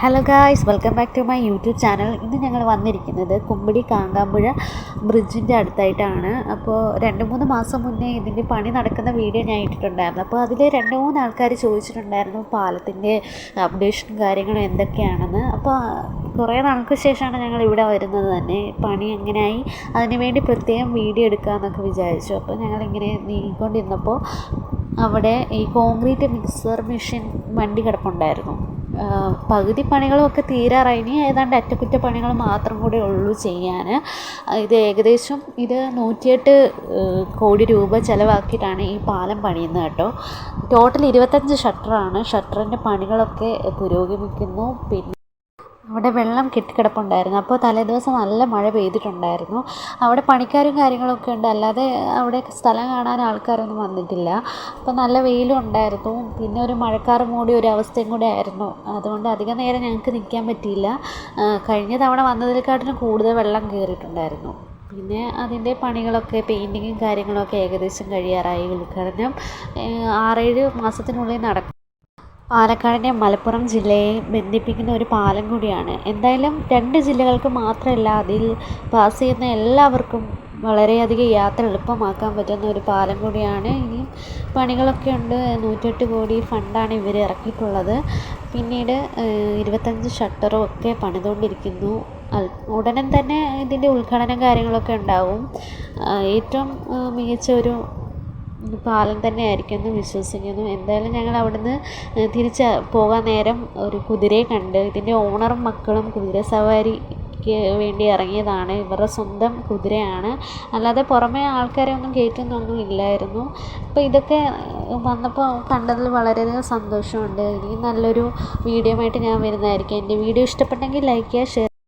Hello guys welcome back to my YouTube channel ഇന്ന് ഞങ്ങൾ വന്നിരിക്കുന്നത് കുമ്പിടി കാങ്കാമ്പുഴ ബ്രിഡ്ജിന്റെ അടുത്തായിട്ടാണ്. അപ്പോൾ രണ്ട് മൂന്ന് മാസം മുന്നേ ഇതിന്റെ പണി നടക്കുന്ന വീഡിയോ ഞാൻ ഇട്ടിട്ടുണ്ടായിരുന്നു. അപ്പോൾ അതിൽ രണ്ട് മൂന്ന് ആൾക്കാർ ചോദിച്ചിട്ടുണ്ടായിരുന്നു പാലത്തിന്റെ അപ്ഡേഷനും കാര്യങ്ങളും എന്തൊക്കെയാണെന്ന്. അപ്പോൾ കുറേ നാൾക്ക് ശേഷമാണ് ഞങ്ങൾ ഇവിടെ വരുന്നത് തന്നെ. പണി എങ്ങനെയായി അതിനുവേണ്ടി പ്രത്യേകം വീഡിയോ എടുക്കാമെന്നൊക്കെ വിചാരിച്ചു. അപ്പോൾ ഞങ്ങളിങ്ങനെ നീങ്ങിക്കൊണ്ടിരുന്നപ്പോൾ അവിടെ ഈ കോൺക്രീറ്റ് മിക്സർ മെഷീൻ വണ്ടി കിടപ്പുണ്ടായിരുന്നു. പകുതി പണികളൊക്കെ തീരാറായി. ഇനി ഏതാണ്ട് അറ്റകുറ്റപ്പണികൾ മാത്രം കൂടെ ഉള്ളൂ ചെയ്യാൻ. ഇത് ഏകദേശം ഇത് നൂറ്റിയെട്ട് കോടി രൂപ ചിലവാക്കിയിട്ടാണ് ഈ പാലം പണിയുന്നത് കേട്ടോ. ടോട്ടൽ ഇരുപത്തഞ്ച് ഷട്ടറാണ്. ഷട്ടറിന്റെ പണികളൊക്കെ പുരോഗമിക്കുന്നു. പിന്നെ അവിടെ വെള്ളം കെട്ടിക്കിടപ്പുണ്ടായിരുന്നു. അപ്പോൾ തലേദിവസം നല്ല മഴ പെയ്തിട്ടുണ്ടായിരുന്നു. അവിടെ പണിക്കാരും കാര്യങ്ങളൊക്കെ ഉണ്ട്. അല്ലാതെ അവിടെ സ്ഥലം കാണാൻ ആൾക്കാരൊന്നും വന്നിട്ടില്ല. അപ്പോൾ നല്ല വെയിലും ഉണ്ടായിരുന്നു. പിന്നെ ഒരു മഴക്കാറ് മൂടിയ ഒരു അവസ്ഥയും കൂടെ ആയിരുന്നു. അതുകൊണ്ട് അധികം നേരം ഞങ്ങൾക്ക് നിൽക്കാൻ പറ്റിയില്ല. കഴിഞ്ഞ തവണ വന്നതിനെക്കാട്ടിലും കൂടുതൽ വെള്ളം കയറിയിട്ടുണ്ടായിരുന്നു. പിന്നെ അതിന്റെ പണികളൊക്കെ പെയിന്റിങ്ങും കാര്യങ്ങളൊക്കെ ഏകദേശം കഴിയാറായി. ഉദ്ഘാടനം ആറേഴ് മാസത്തിനുള്ളിൽ നടക്കും. പാലക്കാടിനെ മലപ്പുറം ജില്ലയെ ബന്ധിപ്പിക്കുന്ന ഒരു പാലം കൂടിയാണ്. എന്തായാലും രണ്ട് ജില്ലകൾക്ക് മാത്രമല്ല അതിൽ പാസ് ചെയ്യുന്ന എല്ലാവർക്കും വളരെയധികം യാത്ര എളുപ്പമാക്കാൻ പറ്റുന്ന ഒരു പാലം കൂടിയാണ്. ഇനി പണികളൊക്കെ ഉണ്ട്. നൂറ്റെട്ട് കോടി ഫണ്ടാണ് ഇവർ ഇറക്കിയിട്ടുള്ളത്. പിന്നീട് ഇരുപത്തഞ്ച് ഷട്ടറും ഒക്കെ പണിതുകൊണ്ടിരിക്കുന്നു. ഉടനെ തന്നെ ഇതിന്റെ ഉദ്ഘാടനം കാര്യങ്ങളൊക്കെ ഉണ്ടാവും. ഏറ്റവും മികച്ച ഒരു പാലം എന്ന് വിശ്വസിക്കുന്നു. എന്തായാലും ഞങ്ങൾ അവിടുന്ന് തിരിച്ച് പോകാൻ നേരം ഒരു കുതിരയെ കണ്ട് ഇതിന്റെ ഓണറും മക്കളും കുതിര സവാരിക്ക് വേണ്ടി ഇറങ്ങിയതാണ്. ഇവരുടെ സ്വന്തം കുതിരയാണ്. അല്ലാതെ പുറമേ ആൾക്കാരെ ഒന്നും കയറ്റുന്നൊന്നും ഇല്ലായിരുന്നു. അപ്പോൾ ഇതൊക്കെ വന്നപ്പോൾ കണ്ടതിൽ വളരെയധികം സന്തോഷമുണ്ട്. ഇനി നല്ലൊരു വീഡിയോ ആയിട്ട് ഞാൻ വരുന്നതായിരിക്കും. എന്റെ വീഡിയോ ഇഷ്ടപ്പെട്ടെങ്കിൽ ലൈക്ക് ചെയ്യുക ഷെയർ